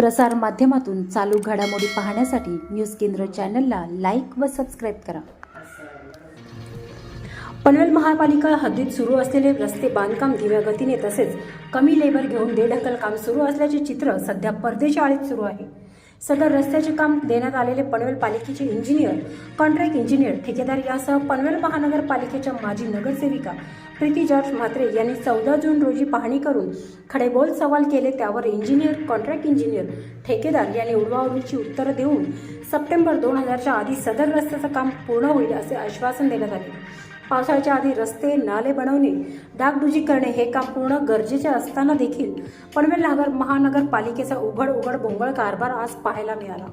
प्रसार माध्यमातून चालू घडामोडी पाहण्यासाठी न्यूज केंद्र चॅनलला लाईक व सबस्क्राईब करा. पनवेल महापालिका हद्दीत सुरू असलेले रस्ते बांधकाम धीम्या गतीने तसेच कमी लेबर घेऊन बेढकल काम सुरू असल्याचे चित्र सध्या परदेशाळीत सुरू आहे. सदर रस्त्याचे काम देण्यात आलेले पनवेल पालिकेचे इंजिनियर कॉन्ट्रॅक्ट इंजिनियर ठेकेदार यासह पनवेल महानगरपालिकेच्या माजी नगरसेविका प्रीती जॉर्ज म्हात्रे यांनी चौदा जून रोजी पाहणी करून खडेबोल सवाल केले त्यावर इंजिनियर कॉन्ट्रॅक्ट इंजिनियर ठेकेदार यांनी उडवाउडीची उत्तरं देऊन सप्टेंबर दोन हजारच्या आधी सदर रस्त्याचं काम पूर्ण होईल असे आश्वासन देण्यात आले. पावसाळ्याच्या आधी रस्ते नाले बनवणे डागडुजी करणे हे काम पूर्ण गरजेचे असताना देखील पनवेल नगर महानगरपालिकेचा उघड उघड भोंगळ कारभार आज पाहायला मिळाला.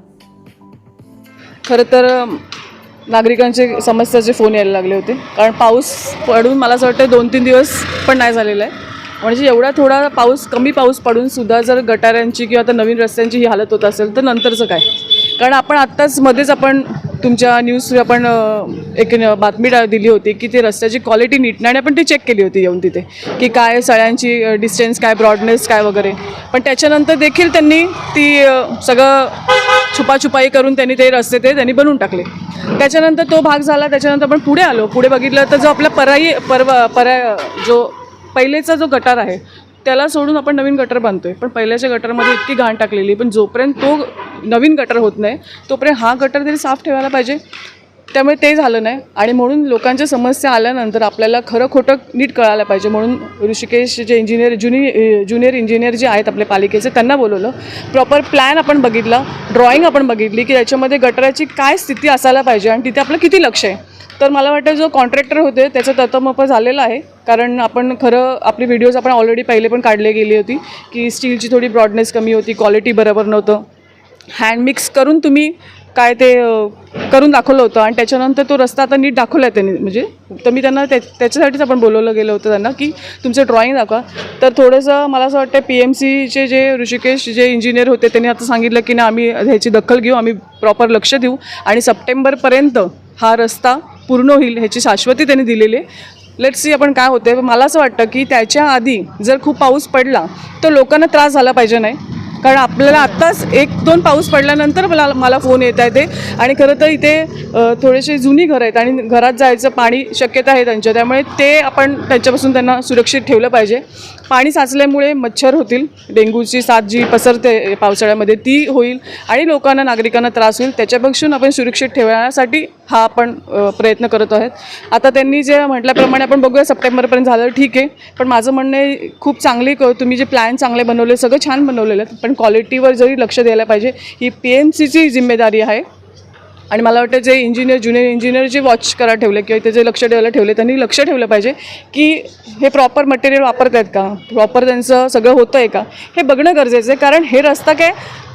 खरं तर नागरिकांचे समस्याचे फोन यायला लागले होते. कारण पाऊस पडून मला असं वाटतं दोन तीन दिवस पण नाही झालेला आहे. म्हणजे एवढा थोडा पाऊस कमी पाऊस पडून सुद्धा जर गटाऱ्यांची किंवा आता नवीन रस्त्यांची ही हालत होत असेल तर नंतरचं काय? कारण आपण आत्ताच मध्येच आपण तुमच्या न्यूज आपण एक न- बातमी दिली होती की ते रस्त्याची क्वालिटी नीट नाही आणि आपण ती चेक केली होती येऊन तिथे की काय सळ्यांची डिस्टन्स काय ब्रॉडनेस काय वगैरे. पण त्याच्यानंतर देखील त्यांनी ती सगळं छुपाछुपाई करून त्यांनी ते रस्ते ते त्यांनी बनवून टाकले. त्याच्यानंतर तो भाग झाला त्याच्यानंतर आपण पुढे आलो. पुढे बघितलं तर जो आपला पराई पर्व पर्याय जो पहिलेचा जो गटार आहे त्याला सोडून आपण नवीन गटर बांधतोय. पण पहिल्याच्या गटरमध्ये इतकी घाण टाकलेली पण जोपर्यंत तो नवीन गटर होत नाही तोपर्यंत हा गटर तरी साफ ठेवायला पाहिजे. त्यामुळे ते झालं नाही. आणि म्हणून लोकांच्या समस्या आल्यानंतर आपल्याला खरं खोटं नीट कळायला पाहिजे. म्हणून ऋषिकेश जे इंजिनियर ज्युनि ज्युनियर इंजिनियर जे आहेत आपल्या पालिकेचे त्यांना बोलवलं. प्रॉपर प्लॅन आपण बघितला. ड्रॉईंग आपण बघितली की त्याच्यामध्ये गटराची काय स्थिती असायला पाहिजे आणि तिथे आपलं किती लक्ष आहे. तर मला वाटतं जो कॉन्ट्रॅक्टर होते त्याचं ततमप झालेलं आहे. कारण आपण खरं आपली व्हिडिओज आपण ऑलरेडी पहिले पण काढले गेली होती की स्टीलची थोडी ब्रॉडनेस कमी होती क्वालिटी बरोबर नव्हतं. हँड मिक्स करून तुम्ही काय ते करून दाखवलं होतं आणि त्याच्यानंतर तो रस्ता आता नीट दाखवला आहे त्यांनी. म्हणजे तर मी त्यांना त्या त्याच्यासाठीच आपण बोलवलं गेलं होतं त्यांना की तुमचं ड्रॉईंग दाखवा. तर थोडंसं मला असं वाटतं पी एम सीचे जे ऋषिकेश जे इंजिनियर होते त्यांनी आता सांगितलं की ना आम्ही ह्याची दखल घेऊ आम्ही प्रॉपर लक्ष देऊ. आणि सप्टेंबरपर्यंत हा रस्ता पूर्ण होईल ह्याची शाश्वती त्यांनी दिलेली आहे. लेट्स सी आपण काय होते मला असं वाटतं की त्याच्या आधी जर खूप पाऊस पडला तर लोकांना त्रास झाला पाहिजे नाही. कारण आपल्याला आत्ताच एक दोन पाऊस पडल्यानंतर मला मला फोन येत आहे ते. आणि खरं तर इथे थोडेसे जुनी घरं आहेत आणि घरात जायचं पाणी शक्यता आहे त्यांच्या. त्यामुळे ते आपण त्यांच्यापासून त्यांना सुरक्षित ठेवलं पाहिजे. पाणी साचल्यामुळे मच्छर होतील. डेंग्यूची साथ जी पसरते पावसाळ्यामध्ये ती होईल आणि लोकांना नागरिकांना त्रास होईल. त्याच्यापासून आपण सुरक्षित ठेवण्यासाठी हा आपण प्रयत्न करत आहोत. आता त्यांनी जे म्हटल्याप्रमाणे आपण बघूया सप्टेंबरपर्यंत झालं ठीक आहे. पण माझं म्हणणं आहे खूप चांगली क- तुम्ही जे प्लॅन चांगले बनवले सगळं छान बनवलेलं आहेत पण क्वालिटीवर जरी लक्ष द्यायला पाहिजे ही पी एम सीची जिम्मेदारी आहे. आणि मला वाटतं जे इंजिनियर ज्युनियर इंजिनियर जे वॉच करा ठेवले किंवा इथे जे लक्ष द्यायला ठेवले त्यांनी लक्ष ठेवलं पाहिजे की हे प्रॉपर मटेरियल वापरत आहेत का? प्रॉपर त्यांचं सगळं होतं आहे का? हे बघणं गरजेचं आहे. कारण हे रस्ता काय?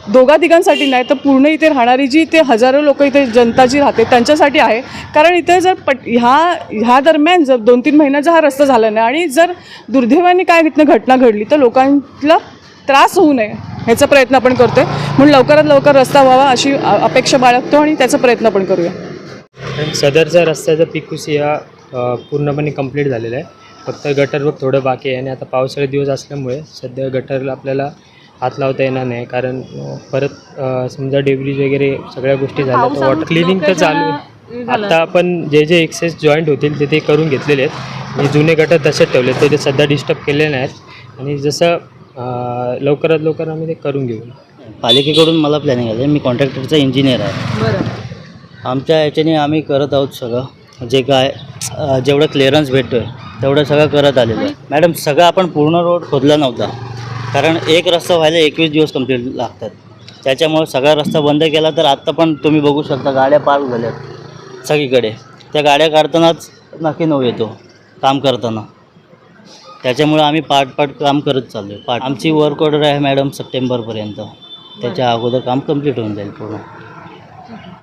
दोघा तिघांसाठी नाही तर पूर्ण इथे राहणारी जी ते हजारो लोक इथे जनता जी राहते त्यांच्यासाठी आहे. कारण इथे जर पट ह्या ह्या दरम्यान जर दोन तीन महिन्याचा हा रस्ता झाला नाही आणि जर दुर्दैवाने काय इथनं घटना घडली तर लोकांना त्रास होऊ नये. ह्याचा प्रयत्न आपण करतोय. म्हणून लवकरात लवकर रस्ता व्हावा अशी अपेक्षा बाळगतो आणि त्याचा प्रयत्न आपण करूया. सदरचा रस्त्याचा पिकुसी हा अ, पूर्णपणे कंप्लीट झालेला आहे. फक्त गटरवर थोडं बाकी आहे आणि आता पावसाळे दिवस असल्यामुळे सध्या गटरला आपल्याला हात लावता येणार नाही. कारण परत समजा डेब्रिज वगैरे सगळ्या गोष्टी झाल्या तर वॉटर क्लिनिंग तर चालू आहे. आता आपण जे जे एक्सेस जॉईंट होतील ते ते करून घेतलेले आहेत. आणि जुने गटर तसेच ठेवले ते ते सध्या डिस्टर्ब केलेले नाहीत. आणि जसं लवकरात लवकर आम्ही ते करून घेऊ. पालिकेकडून मला प्लॅनिंग आलं. मी कॉन्ट्रॅक्टरचा इंजिनियर आहे. आमच्या ह्याच्याने आम्ही करत आहोत सगळं. जे काय अ, जेवढं क्लिअरन्स भेटतो आहे तेवढं सगळं करत आलेलं आहे. मॅडम सगळं आपण पूर्ण रोड खोदला नव्हता. कारण एक रस्ता व्हायला एकवीस दिवस कंप्लीट लागतात. त्याच्यामुळे सगळा रस्ता बंद केला तर आत्ता पण तुम्ही बघू शकता गाड्या पार्क झाल्यात सगळीकडे. त्या गाड्या काढतानाच नक्की नऊ येतो काम करताना. त्याच्यामुळे आम्ही पार्ट पार्ट काम करत चाललो आहे पार्ट आमची वर्क ऑर्डर आहे मॅडम सप्टेंबरपर्यंत. त्याच्या अगोदर काम कंप्लीट होऊन जाईल पूर्ण.